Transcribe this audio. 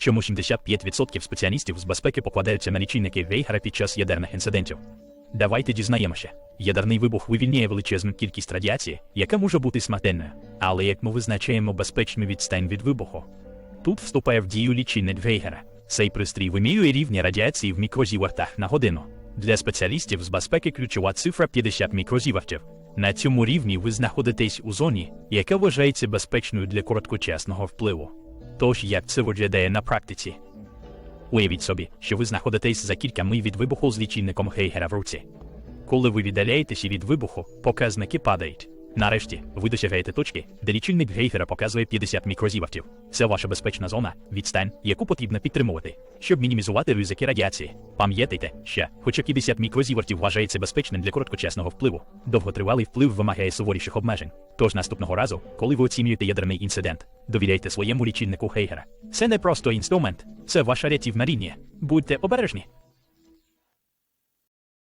чому 75% спеціалістів з безпеки покладаються на лічильники Вейгера під час ядерних інцидентів. Давайте дізнаємося. Ядерний вибух вивільняє величезну кількість радіації, яка може бути смертельною. Але як ми визначаємо безпечну відстань від вибуху? Тут вступає в дію лічильник Вейгера. Цей пристрій вимірює рівні радіації в мікрозівертах на годину. Для спеціалістів з безпеки ключова цифра 50 мікрозівертів. На цьому рівні ви знаходитесь у зоні, яка вважається безпечною для короткочасного впливу. Тож як це виглядає на практиці? Уявіть собі, що ви знаходитесь за кілька миль від вибуху з лічильником Гейгера в руці. Коли ви віддаляєтеся від вибуху, показники падають. Нарешті, ви досягаєте точки, де лічильник Гейгера показує 50 мікрозівертів. Це ваша безпечна зона, відстань, яку потрібно підтримувати, щоб мінімізувати ризики радіації. Пам'ятайте, що, хоча 50 мікрозівертів вважається безпечним для короткочасного впливу, довготривалий вплив вимагає суворіших обмежень. Тож наступного разу, коли ви оцінюєте ядерний інцидент, довіряйте своєму лічильнику Гейгера. Це не просто інструмент, це ваша рятівна лінія. Будьте обережні.